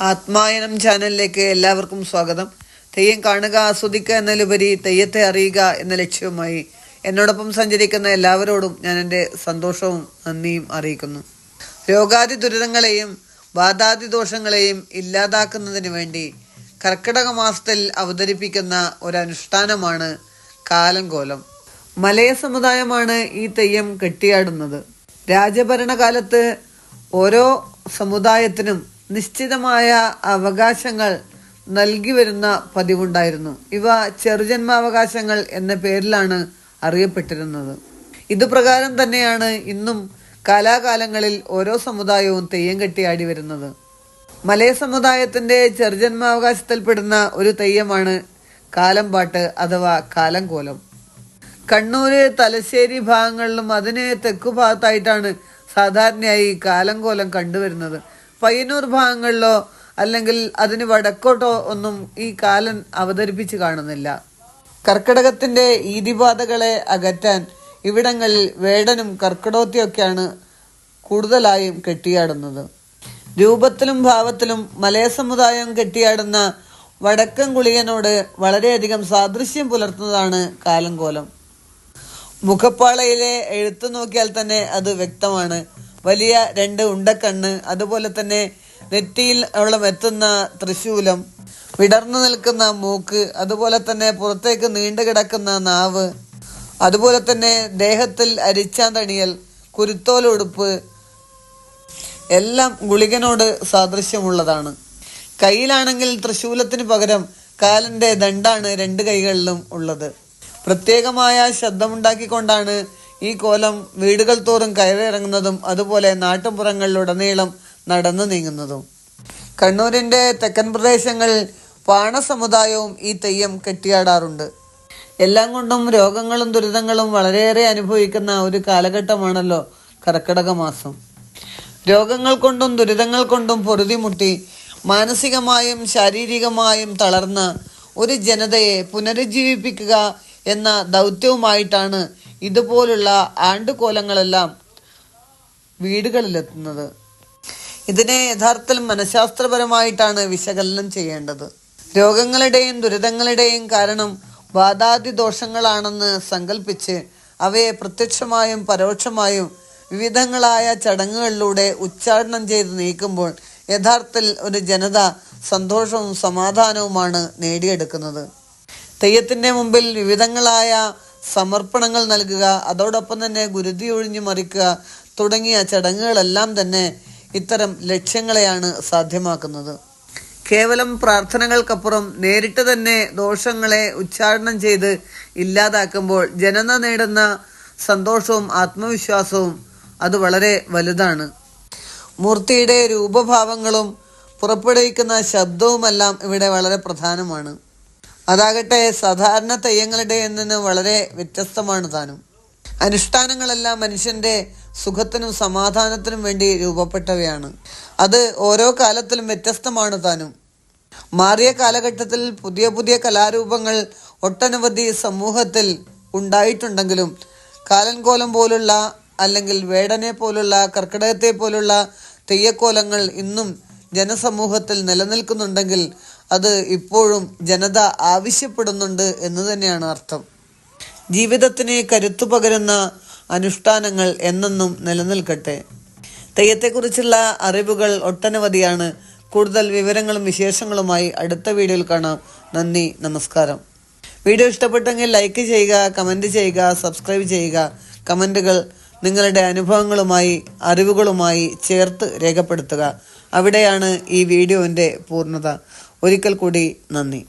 ആത്മായനം ചാനലിലേക്ക് എല്ലാവർക്കും സ്വാഗതം. തെയ്യം കാണുക ആസ്വദിക്കുക എന്നതിലുപരി തെയ്യത്തെ അറിയുക എന്ന ലക്ഷ്യവുമായി എന്നോടൊപ്പം സഞ്ചരിക്കുന്ന എല്ലാവരോടും ഞാൻ എന്റെ സന്തോഷവും നന്ദിയും അറിയിക്കുന്നു. രോഗാതി ദുരിതങ്ങളെയും വാദാതി ദോഷങ്ങളെയും ഇല്ലാതാക്കുന്നതിന് വേണ്ടി കർക്കിടക മാസത്തിൽ അവതരിപ്പിക്കുന്ന ഒരനുഷ്ഠാനമാണ് കാലംകോലം. മലയ സമുദായമാണ് ഈ തെയ്യം കെട്ടിയാടുന്നത്. രാജഭരണകാലത്ത് ഓരോ സമുദായത്തിനും നിശ്ചിതമായ അവകാശങ്ങൾ നൽകി വരുന്ന പതിവുണ്ടായിരുന്നു. ഇവ ചെറുജന്മാവകാശങ്ങൾ എന്ന പേരിലാണ് അറിയപ്പെട്ടിരുന്നത്. ഇതുപ്രകാരം തന്നെയാണ് ഇന്നും കാലാകാലങ്ങളിൽ ഓരോ സമുദായവും തെയ്യം കെട്ടിയാടി വരുന്നത്. മലയ സമുദായത്തിന്റെ ചെറുജന്മാവകാശത്തിൽപ്പെടുന്ന ഒരു തെയ്യമാണ് കാലംപാട്ട് അഥവാ കാലംകോലം. കണ്ണൂര് തലശ്ശേരി ഭാഗങ്ങളിലും അതിന് തെക്കു ഭാഗത്തായിട്ടാണ് സാധാരണയായി കാലംകോലം കണ്ടുവരുന്നത്. പയ്യന്നൂർ ഭാഗങ്ങളിലോ അല്ലെങ്കിൽ അതിന് വടക്കോട്ടോ ഒന്നും ഈ കാലൻ അവതരിപ്പിച്ച് കാണുന്നില്ല. കർക്കിടകത്തിന്റെ ഈതിബാധകളെ അകറ്റാൻ ഇവിടങ്ങളിൽ വേടനും കർക്കിടോത്തിയൊക്കെയാണ് കൂടുതലായും കെട്ടിയാടുന്നത്. രൂപത്തിലും ഭാവത്തിലും മലയ സമുദായം കെട്ടിയാടുന്ന വടക്കൻ കുളിയനോട് വളരെയധികം സാദൃശ്യം പുലർത്തുന്നതാണ് കാലംകോലം മുഖപ്പാളയിലെ എഴുത്ത് നോക്കിയാൽ തന്നെ അത് വ്യക്തമാണ്. വലിയ രണ്ട് ഉണ്ടക്കണ്ണ് അതുപോലെ തന്നെ നെറ്റിയിൽ അവളം എത്തുന്ന തൃശൂലം വിടർന്നു നിൽക്കുന്ന മൂക്ക് അതുപോലെ തന്നെ പുറത്തേക്ക് നീണ്ടു കിടക്കുന്ന നാവ് അതുപോലെ തന്നെ ദേഹത്തിൽ അരിച്ചാന്തണിയൽ കുരുത്തോലുടുപ്പ് എല്ലാം ഗുളികനോട് സാദൃശ്യമുള്ളതാണ്. കയ്യിലാണെങ്കിൽ തൃശൂലത്തിന് പകരം കാലിന്റെ ദണ്ടാണ് രണ്ട് കൈകളിലും ഉള്ളത്. പ്രത്യേകമായ ശബ്ദമുണ്ടാക്കിക്കൊണ്ടാണ് ഈ കോലം വീടുകൾ തോറും കയറിയിറങ്ങുന്നതും അതുപോലെ നാട്ടുപുറങ്ങളിലുടനീളം നടന്നു നീങ്ങുന്നതും. കണ്ണൂരിന്റെ തെക്കൻ പ്രദേശങ്ങളിൽ പാണ സമുദായവും ഈ തെയ്യം കെട്ടിയാടാറുണ്ട്. എല്ലാം കൊണ്ടും രോഗങ്ങളും ദുരിതങ്ങളും വളരെയേറെ അനുഭവിക്കുന്ന ഒരു കാലഘട്ടമാണല്ലോ കർക്കിടക മാസം. രോഗങ്ങൾ കൊണ്ടും ദുരിതങ്ങൾ കൊണ്ടും പൊറുതിമുട്ടി മാനസികമായും ശാരീരികമായും തളർന്ന ഒരു ജനതയെ പുനരുജ്ജീവിപ്പിക്കുക എന്ന ദൗത്യവുമായിട്ടാണ് ഇതുപോലുള്ള ആണ്ടുകോലങ്ങളെല്ലാം വീടുകളിലെത്തുന്നത്. ഇതിനെ യഥാർത്ഥത്തിൽ മനഃശാസ്ത്രപരമായിട്ടാണ് വിശകലനം ചെയ്യേണ്ടത്. രോഗങ്ങളുടെയും ദുരിതങ്ങളുടെയും കാരണം വാദാതി ദോഷങ്ങളാണെന്ന് സങ്കല്പിച്ച് അവയെ പ്രത്യക്ഷമായും പരോക്ഷമായും വിവിധങ്ങളായ ചടങ്ങുകളിലൂടെ ഉച്ചാടനം ചെയ്ത് നീക്കുമ്പോൾ യഥാർത്ഥത്തിൽ ഒരു ജനത സന്തോഷവും സമാധാനവുമാണ് നേടിയെടുക്കുന്നത്. തെയ്യത്തിന്റെ മുമ്പിൽ വിവിധങ്ങളായ സമർപ്പണങ്ങൾ നൽകുക അതോടൊപ്പം തന്നെ ഗുരുതി ഒഴിഞ്ഞു മറിക്കുക തുടങ്ങിയ ചടങ്ങുകളെല്ലാം തന്നെ ഇത്തരം ലക്ഷ്യങ്ങളെയാണ് സാധ്യമാക്കുന്നത്. കേവലം പ്രാർത്ഥനകൾക്കപ്പുറം നേരിട്ട് തന്നെ ദോഷങ്ങളെ ഉച്ചാരണം ചെയ്ത് ഇല്ലാതാക്കുമ്പോൾ ജനന നേടുന്ന സന്തോഷവും ആത്മവിശ്വാസവും അത് വളരെ വലുതാണ്. മൂർത്തിയുടെ രൂപഭാവങ്ങളും പുറപ്പെടുവിക്കുന്ന ശബ്ദവുമെല്ലാം ഇവിടെ വളരെ പ്രധാനമാണ്. അതാകട്ടെ സാധാരണ തെയ്യങ്ങളുടെ നിന്ന് വളരെ വ്യത്യസ്തമാണ് താനും. അനുഷ്ഠാനങ്ങളെല്ലാം മനുഷ്യന്റെ സുഖത്തിനും സമാധാനത്തിനും വേണ്ടി രൂപപ്പെട്ടവയാണ്. അത് ഓരോ കാലത്തിലും വ്യത്യസ്തമാണ് താനും. മാറിയ കാലഘട്ടത്തിൽ പുതിയ പുതിയ കലാരൂപങ്ങൾ ഒട്ടനവധി സമൂഹത്തിൽ ഉണ്ടായിട്ടുണ്ടെങ്കിലും കാലൻകോലം പോലുള്ള അല്ലെങ്കിൽ വേടനെ പോലുള്ള കർക്കിടകത്തെ പോലുള്ള തെയ്യക്കോലങ്ങൾ ഇന്നും ജനസമൂഹത്തിൽ നിലനിൽക്കുന്നുണ്ടെങ്കിൽ അത് ഇപ്പോഴും ജനത ആവശ്യപ്പെടുന്നുണ്ട് എന്ന് തന്നെയാണ് അർത്ഥം. ജീവിതത്തിന് കരുത്തു പകരുന്ന അനുഷ്ഠാനങ്ങൾ എന്നെന്നും നിലനിൽക്കട്ടെ. തെയ്യത്തെക്കുറിച്ചുള്ള അറിവുകൾ ഒട്ടനവധിയാണ്. കൂടുതൽ വിവരങ്ങളും വിശേഷങ്ങളുമായി അടുത്ത വീഡിയോയിൽ കാണാം. നന്ദി നമസ്കാരം. വീഡിയോ ഇഷ്ടപ്പെട്ടെങ്കിൽ ലൈക്ക് ചെയ്യുക കമന്റ് ചെയ്യുക സബ്സ്ക്രൈബ് ചെയ്യുക. കമന്റുകൾ നിങ്ങളുടെ അനുഭവങ്ങളുമായി അറിവുകളുമായി ചേർത്ത് രേഖപ്പെടുത്തുക. അവിടെയാണ് ഈ വീഡിയോന്റെ പൂർണത. ഒരിക്കൽ കൂടി നന്ദി.